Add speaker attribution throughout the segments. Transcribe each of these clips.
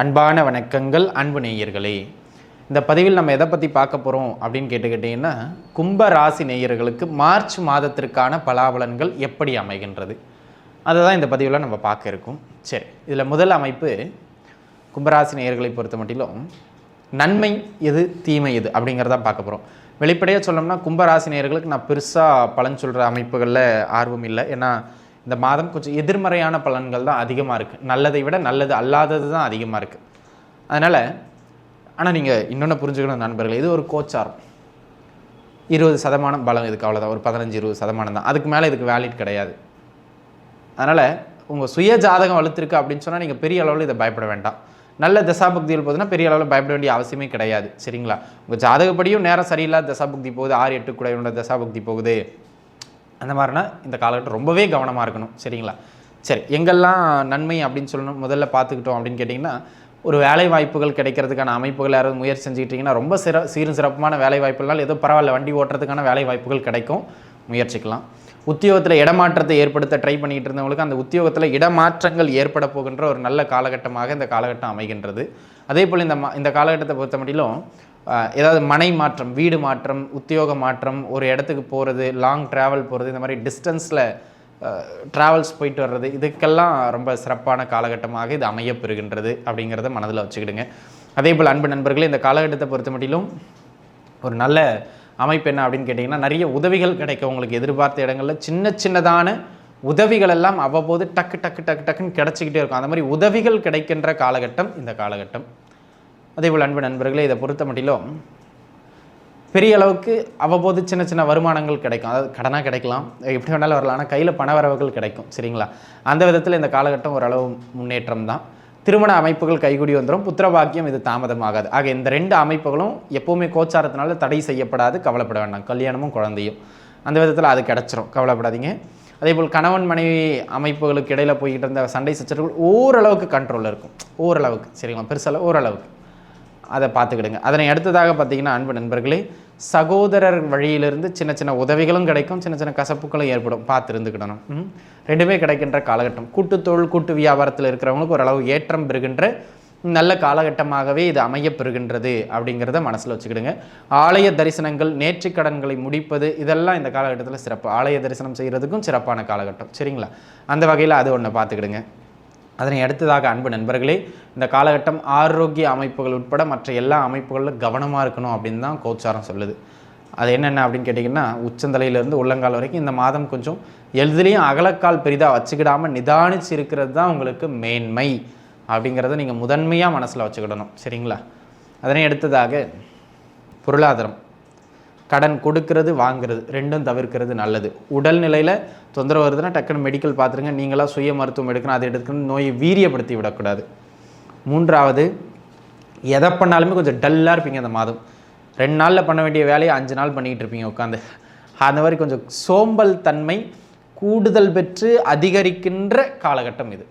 Speaker 1: அன்பான வணக்கங்கள் அன்பு நேயர்களே. இந்த பதிவில் நம்ம எதை பற்றி பார்க்க போகிறோம் அப்படின்னு கேட்டுக்கிட்டிங்கன்னா கும்ப ராசி நேயர்களுக்கு மார்ச் மாதத்திற்கான பலாபலன்கள் எப்படி அமைகின்றது? அதை தான் இந்த பதிவில் நம்ம பார்க்க இருக்கோம். சரி இதில் முதல் அமைப்பு கும்பராசி நேயர்களை பொறுத்த மட்டிலும் நன்மை எது தீமை எது அப்படிங்கிறத பார்க்க போகிறோம் வெளிப்படையாக சொல்லணும்னா கும்பராசி நேயர்களுக்கு நான் பெருசாக பலன் சொல்கிற அமைப்புகளில் ஆர்வம் இல்லை. ஏன்னா இந்த மாதம் கொஞ்சம் எதிர்மறையான பலன்கள் தான் அதிகமாக இருக்குது நல்லதை விட நல்லது அல்லாதது தான் அதிகமாக இருக்குது அதனால் ஆனால் நீங்கள் இன்னொன்று புரிஞ்சுக்கணும் நண்பர்கள் இது ஒரு கோச்சாரம். இருபது சதமானம் பலம் இதுக்கு அவ்வளோதான் ஒரு பதினஞ்சு இருபது சதமானம் தான். அதுக்கு மேலே இதுக்கு வேலிட் கிடையாது. அதனால் உங்கள் சுய ஜாதகம் வலுத்திருக்கு அப்படின்னு சொன்னால் நீங்கள் பெரிய அளவில் இதை பயப்பட வேண்டாம். நல்ல தசாபக்தியில் போதுன்னா பெரிய அளவில் பயப்பட வேண்டிய அவசியமே கிடையாது. சரிங்களா? உங்கள் ஜாதகப்படியும் நேரம் சரியில்லாத தசாபக்தி போகுது. ஆறு எட்டு கூட என்னோட தசாபுக்தி போகுது. அந்த மாதிரினா இந்த காலகட்டம் ரொம்பவே கவனமாக இருக்கணும் சரிங்களா? சரி எங்கெல்லாம் நன்மை அப்படின்னு சொல்லணும் முதல்ல பார்த்துக்கிட்டோம் அப்படின்னு கேட்டிங்கன்னா ஒரு வேலை வாய்ப்புகள் கிடைக்கிறதுக்கான அமைப்புகள் யாராவது முயற்சி செஞ்சுக்கிட்டிங்கன்னா ரொம்ப சிற சீரும் சிறப்புமான வேலை வாய்ப்புகளால் ஏதோ பரவாயில்ல வண்டி ஓட்டுறதுக்கான வேலை வாய்ப்புகள் கிடைக்கும். முயற்சிக்கலாம். உத்தியோகத்தில் இடமாற்றத்தை ஏற்படுத்த ட்ரை பண்ணிகிட்டு இருந்தவங்களுக்கு அந்த உத்தியோகத்தில் இடமாற்றங்கள் ஏற்பட போகின்ற ஒரு நல்ல காலகட்டமாக இந்த காலகட்டம் அமைகின்றது. அதே போல் இந்த மா- இந்த காலகட்டத்தை பொறுத்த மட்டிலும் ஏதாவது மனை மாற்றம் வீடு மாற்றம் உத்தியோக மாற்றம் ஒரு இடத்துக்கு போகிறது லாங் ட்ராவல் போகிறது இந்த மாதிரி டிஸ்டன்ஸில் ட்ராவல்ஸ் போயிட்டு வர்றது இதுக்கெல்லாம் ரொம்ப சிறப்பான காலகட்டமாக இது அமையப்பெறுகின்றது அப்படிங்கிறத மனதில் வச்சுக்கிடுங்க. அதே போல் அன்பு நண்பர்களே இந்த காலகட்டத்தை பொறுத்த மட்டிலும் ஒரு நல்ல அமைப்பு என்ன அப்படின்னு கேட்டிங்கன்னா நிறைய உதவிகள் கிடைக்கும் உங்களுக்கு எதிர்பார்த்த இடங்களில் சின்ன சின்னதான உதவிகள் எல்லாம் அவ்வப்போது டக்கு டக்கு டக்கு டக்குன்னு கிடச்சிக்கிட்டே இருக்கும். அந்த மாதிரி உதவிகள் கிடைக்கின்ற காலகட்டம் இந்த காலகட்டம். அதேபோல் அன்பு நண்பர்களே இதை பொறுத்த மட்டிலும் பெரிய அளவுக்கு அவ்வப்போது சின்ன சின்ன வருமானங்கள் கிடைக்கும். அதாவது கடனாக கிடைக்கலாம். எப்படி வேணாலும் வரலாம். ஆனால் கையில் பண வரவுகள் கிடைக்கும். சரிங்களா? அந்த விதத்தில் இந்த காலகட்டம் ஓரளவு முன்னேற்றம் தான். திருமண அமைப்புகள் கைகூடி வந்துடும் புத்திரபாக்கியம் இது தாமதமாகாது. ஆக இந்த ரெண்டு அமைப்புகளும் எப்போவுமே கோச்சாரத்தினால தடை செய்யப்படாது. கவலைப்பட வேண்டாம். கல்யாணமும் குழந்தையும். அந்த விதத்தில் அது கிடச்சிரும். கவலைப்படாதீங்க. அதேபோல் கணவன் மனைவி அமைப்புகளுக்கு இடையில் போய்கிட்டு இருந்த சண்டை சச்சரவுகள் ஓரளவுக்கு கண்ட்ரோலில் இருக்கும். ஓரளவுக்கு. சரிங்களா? பெருசளவு ஓரளவுக்கு. அதை பார்த்துக்கிடுங்க. அதனை அடுத்ததாக பார்த்தீங்கன்னா அன்பு நண்பர்களே சகோதரர் வழியிலிருந்து சின்ன சின்ன உதவிகளும் கிடைக்கும். சின்ன சின்ன கசப்புகளும் ஏற்படும். பார்த்து இருந்துக்கிடணும் ரெண்டுமே கிடைக்கின்ற காலகட்டம். கூட்டுத் தொழில் கூட்டு வியாபாரத்தில் இருக்கிறவங்களுக்கு ஓரளவு ஏற்றம் பெறுகின்ற நல்ல காலகட்டமாகவே இது அமையப்பெறுகின்றது அப்படிங்கிறத மனசில் வச்சுக்கிடுங்க. ஆலய தரிசனங்கள் நேற்று கடன்களை முடிப்பது இதெல்லாம் இந்த காலகட்டத்தில் சிறப்பு. ஆலய தரிசனம் செய்கிறதுக்கும் சிறப்பான காலகட்டம். சரிங்களா? அந்த வகையில் அது ஒன்று பார்த்துக்கிடுங்க. அதனை அடுத்ததாக அன்பு நண்பர்களே இந்த காலகட்டம் ஆரோக்கிய அமைப்புகள் உட்பட மற்ற எல்லா அமைப்புகளிலும் கவனமாக இருக்கணும் அப்படின்னு தான் கோச்சாரம் சொல்லுது. அது என்னென்ன அப்படின்னு கேட்டிங்கன்னா உச்சந்தலையிலேருந்து உள்ளங்கால் வரைக்கும் இந்த மாதம் கொஞ்சம் எளிதிலையும் அகலக்கால் பெரிதாக வச்சுக்கிடாமல் நிதானிச்சு இருக்கிறது தான் உங்களுக்கு மேன்மை அப்படிங்கிறத நீங்கள் முதன்மையாக மனசில் வச்சுக்கிடணும். சரிங்களா? அதனை அடுத்ததாக பொருளாதாரம். கடன் கொடுக்கறது வாங்குறது ரெண்டும் தவிர்க்கிறது நல்லது. உடல்நிலையில் தொந்தரவு வருதுன்னா டக்குன்னு மெடிக்கல் பார்த்துருங்க. நீங்களாக சுய மருத்துவம் எடுக்கணும் அதை எடுத்துக்கணும். நோயை வீரியப்படுத்தி விடக்கூடாது. மூன்றாவது எதை பண்ணாலுமே கொஞ்சம் டல்லாக இருப்பீங்க அந்த மாதம். ரெண்டு நாளில் பண்ண வேண்டிய வேலையை அஞ்சு நாள் பண்ணிக்கிட்டு இருப்பீங்க உட்காந்து அந்த மாதிரி கொஞ்சம் சோம்பல் தன்மை கூடுதல் பெற்று அதிகரிக்கின்ற காலகட்டம் இது.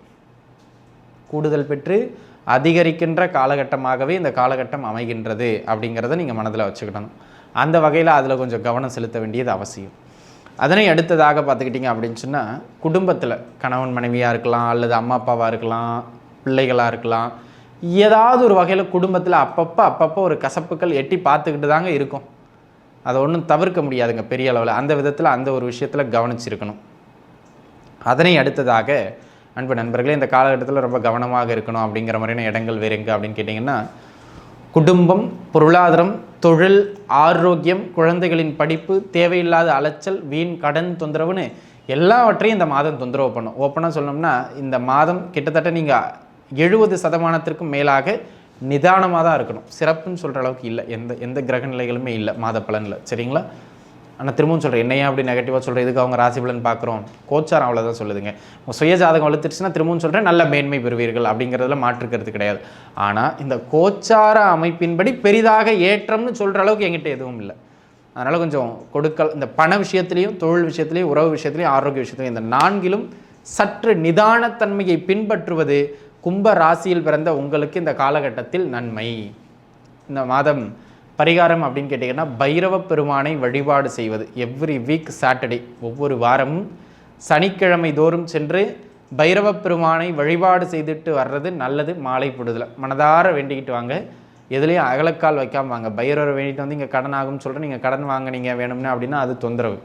Speaker 1: கூடுதல் பெற்று அதிகரிக்கின்ற காலகட்டமாகவே இந்த காலகட்டம் அமைகின்றது அப்படிங்கிறத நீங்கள் மனதில் வச்சுக்கிடணும் அந்த வகையில் அதில் கொஞ்சம் கவனம் செலுத்த வேண்டியது அவசியம். அதனை அடுத்ததாக பார்த்துக்கிட்டிங்க அப்படின்னு சொன்னால் குடும்பத்தில் கணவன் மனைவியாக இருக்கலாம் அல்லது அம்மா அப்பாவாக இருக்கலாம் பிள்ளைகளாக இருக்கலாம் ஏதாவது ஒரு வகையில் குடும்பத்தில் அப்பப்போ அப்பப்போ ஒரு கசப்புகள் எட்டி பார்த்துக்கிட்டு தாங்க இருக்கும். அதை ஒன்றும் தவிர்க்க முடியாதுங்க பெரிய அளவில். அந்த விதத்தில் அந்த ஒரு விஷயத்தில் கவனிச்சிருக்கணும். அதனை அடுத்ததாக அன்பு நண்பர்களே இந்த காலகட்டத்தில் ரொம்ப கவனமாக இருக்கணும் அப்படிங்கிற மாதிரியான இடங்கள் வேறு எங்கே அப்படின்னு கேட்டிங்கன்னா குடும்பம் பொருளாதாரம் தொழில் ஆரோக்கியம் குழந்தைகளின் படிப்பு தேவையில்லாத அலைச்சல் வீண் கடன் தொந்தரவுன்னு எல்லாவற்றையும் இந்த மாதம் தொந்தரவு பண்ணும். ஓப்பனாக சொல்லணும்னா இந்த மாதம் கிட்டத்தட்ட நீங்கள் எழுபது சதமானத்திற்கும் மேலாக நிதானமாக தான் இருக்கணும். சிறப்புன்னு சொல்கிற அளவுக்கு இல்லை. எந்த எந்த கிரக நிலைகளுமே இல்லை மாத பலனில். சரிங்களா? ஆனால் திரும்பவும் சொல்கிறேன் என்னையா அப்படி நெகட்டிவாக சொல்கிறேன் இதுக்கு அவங்க ராசி பலன் பார்க்குறோம்? கோச்சாரம் அவ்வளோதான் சொல்லுதுங்க. உங்கள் சுய ஜாதகம் வளர்த்துருச்சுன்னா திரும்பவும் சொல்கிறேன் நல்ல மேன்மை பெறுவீர்கள் அப்படிங்கிறதுல மாற்றுக்கிறது கிடையாது. ஆனால் இந்த கோச்சார அமைப்பின்படி பெரிதாக ஏற்றம்னு சொல்கிற அளவுக்கு எங்கிட்ட எதுவும் இல்லை. அதனால் கொஞ்சம் கொடுக்கல் இந்த பண விஷயத்துலையும் தொழில் விஷயத்துலையும் உறவு விஷயத்துலையும் ஆரோக்கிய விஷயத்துலையும் இந்த நான்கிலும் சற்று நிதானத்தன்மையை பின்பற்றுவது கும்ப ராசியில் பிறந்த உங்களுக்கு இந்த காலகட்டத்தில் நன்மை. இந்த மாதம் பரிகாரம் அப்படின்னு கேட்டிங்கன்னா பைரவ பெருமானை வழிபாடு செய்வது. எவ்ரி வீக் சாட்டர்டே ஒவ்வொரு வாரமும் சனிக்கிழமை தோறும் சென்று பைரவ பெருமானை வழிபாடு செய்துட்டு வர்றது நல்லது மாலை பொழுதுல. மனதார வேண்டிக்கிட்டு வாங்க. எதுலேயும் அகலக்கால் வைக்காம வாங்க. பைரவரை வேண்டிட்டு வந்து இங்கே கடன் ஆகும்னு சொல்கிறேன் நீங்கள் கடன் வாங்குனீங்க வேணும்னு அப்படின்னா அது தொந்தரவு.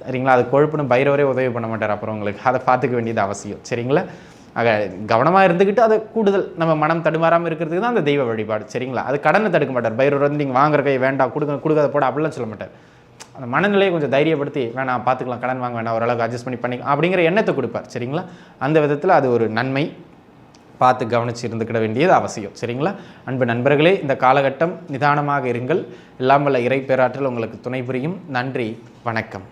Speaker 1: சரிங்களா? அது கொழுப்புன்னு பைரவரே உதவி பண்ண மாட்டார். அப்புறம் உங்களுக்கு அதை பார்த்துக்க வேண்டியது அவசியம். சரிங்களா? ஆக கவனமாக இருந்துக்கிட்டு அதை கூடுதல் நம்ம மனம் தடுமாறாமல் இருக்கிறதுக்கு தான் அந்த தெய்வ வழிபாடு சரிங்களா? அது கடனை தடுக்க மாட்டார். பைரவர் வந்து நீங்கள் வாங்குற கை வேண்டாம் கொடுக்க கொடுக்காத போட அப்படிலாம் சொல்ல மாட்டார். அந்த மனநிலையை கொஞ்சம் தைரியப்படுத்தி வேணாம் பார்த்துக்கலாம் கடன் வாங்க வேணாம் ஓரளவுக்கு அட்ஜஸ்ட் பண்ணி பண்ணி அப்படிங்கிற எண்ணத்தை கொடுப்பார் சரிங்களா? அந்த விதத்தில் அது ஒரு நன்மை. பார்த்து கவனித்து இருந்துக்கிட வேண்டியது அவசியம் சரிங்களா? அன்பு நண்பர்களே இந்த காலகட்டம் நிதானமாக இருங்கள். எல்லாம் வல்ல இறை பேராற்றல் உங்களுக்கு துணை புரியும். நன்றி வணக்கம்.